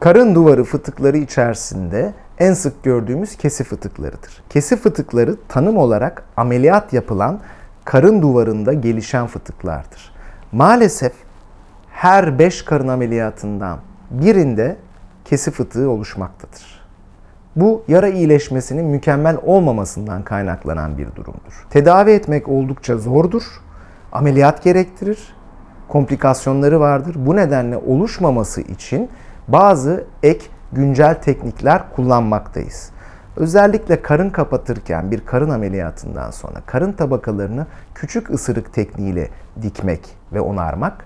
Karın duvarı fıtıkları içerisinde en sık gördüğümüz kesi fıtıklarıdır. Kesi fıtıkları tanım olarak ameliyat yapılan karın duvarında gelişen fıtıklardır. Maalesef her 5 karın ameliyatından birinde kesi fıtığı oluşmaktadır. Bu yara iyileşmesinin mükemmel olmamasından kaynaklanan bir durumdur. Tedavi etmek oldukça zordur. Ameliyat gerektirir. Komplikasyonları vardır. Bu nedenle oluşmaması için bazı ek güncel teknikler kullanmaktayız. Özellikle karın kapatırken bir karın ameliyatından sonra karın tabakalarını küçük ısırık tekniğiyle dikmek ve onarmak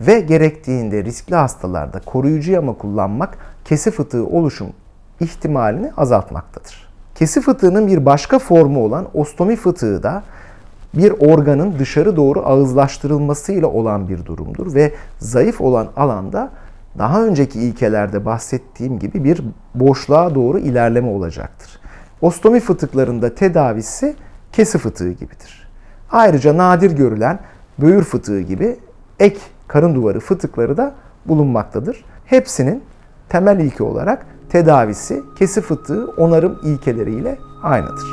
ve gerektiğinde riskli hastalarda koruyucu yama kullanmak kesi fıtığı oluşum ihtimalini azaltmaktadır. Kesi fıtığının bir başka formu olan ostomi fıtığı da bir organın dışarı doğru ağızlaştırılmasıyla olan bir durumdur ve zayıf olan alanda daha önceki ilkelerde bahsettiğim gibi bir boşluğa doğru ilerleme olacaktır. Ostomi fıtıklarında tedavisi kesi fıtığı gibidir. Ayrıca nadir görülen böğür fıtığı gibi ek karın duvarı fıtıkları da bulunmaktadır. Hepsinin temel ilke olarak tedavisi kesi fıtığı onarım ilkeleriyle aynıdır.